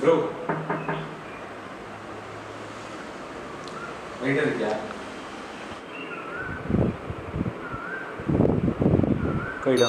Bro wait இருக்கியா கைடா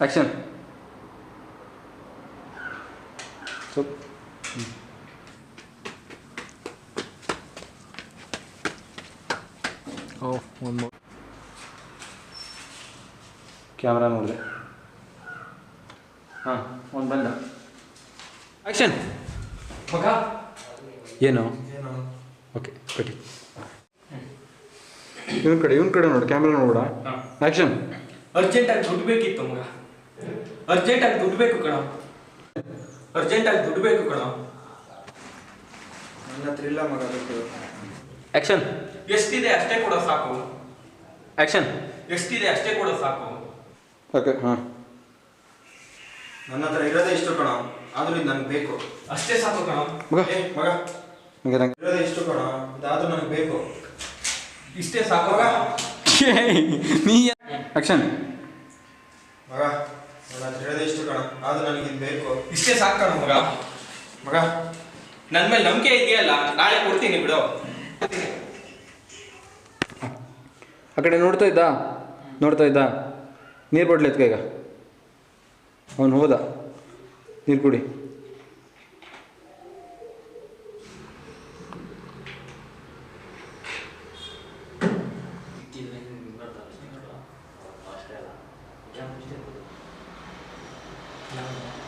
ನನಗೇನು urgent ಇಲ್ಲ ಬಂದದ್ರಾ ಆ್ಯಕ್ಷನ್ ಸ್ವಲ್ಪ ಓ ಒಂದು ಮೂ ಕ್ಯಾಮ್ರಾ ನೋಡಿದೆ ಹಾಂ ಒಂದು ಬಂದ ಆ್ಯಕ್ಷನ್ ಮಗ ಏನು ಓಕೆ ಕಟ್ಟಿ ಇವನ್ ಕಡೆ ಇವನ್ ಕಡೆ ನೋಡಿ ಕ್ಯಾಮ್ರಾ ನೋಡ ಆ್ಯಕ್ಷನ್ ಅರ್ಜೆಂಟಾಗಿ ದುಡ್ಡು ಬೇಕಿತ್ತು ಮಗ ಅರ್ಜೆಂಟಾಗಿ ದುಡ್ಡು ಬೇಕು ಕಣ. ಅರ್ಜೆಂಟಾಗಿ ದುಡ್ಡು ಬೇಕು ಕಣ. ನನ್ನ ಹತ್ರ ಇಲ್ಲ ಮಗ ಆಕ್ಷನ್ ಆ್ಯಕ್ಷನ್ ಎಷ್ಟಿದೆ ಅಷ್ಟೇ ಕೊಡೋ ಸಾಕು. ಆ್ಯಕ್ಷನ್ ಎಷ್ಟಿದೆ ಅಷ್ಟೇ ಕೊಡೋ ಸಾಕು. ಓಕೆ ಹಾಂ. ನನ್ನ ಹತ್ರ ಇರೋದೇ ಇಷ್ಟು ಕಣ. ಆದ್ರೂ ಇದು ನನಗೆ ಬೇಕು. ಅಷ್ಟೇ ಸಾಕು ಕಣ. ಮಗ. ಏ ಮಗ. ಹಂಗೆ ನಂಗೆ. ಇರೋದೇ ಇಷ್ಟು ಕಣ. ಇದಾದ್ರೂ ನನಗೆ ಬೇಕು. ಇಷ್ಟೇ ಸಾಕು. ಮಗ ನೀ ಆ್ಯಕ್ಷನ್ ಮಗ. ಹತ್ರ ಇರೋದೇ ಇಷ್ಟು ನನಗೆ ಬೇಕು. ಇಷ್ಟೇ ಸಾಕು ಕಣ ಮಗ. ಮಗ ನನ್ನ ಮೇಲೆ ನಂಬಿಕೆ ಇದೆಯಲ್ಲ, ನಾಳೆ ಕೊಡ್ತೀನಿ ಬಿಡು. ಆ ಕಡೆ ನೋಡ್ತಾ ಇದ್ದ? ನೋಡ್ತಾ ಇದ್ದ? ನೀರು ಬಡ್ಲಿ ಎತ್ಕ ಈಗ. ಅವನು ಹೋದ. ನೀರು ಕುಡಿ. No.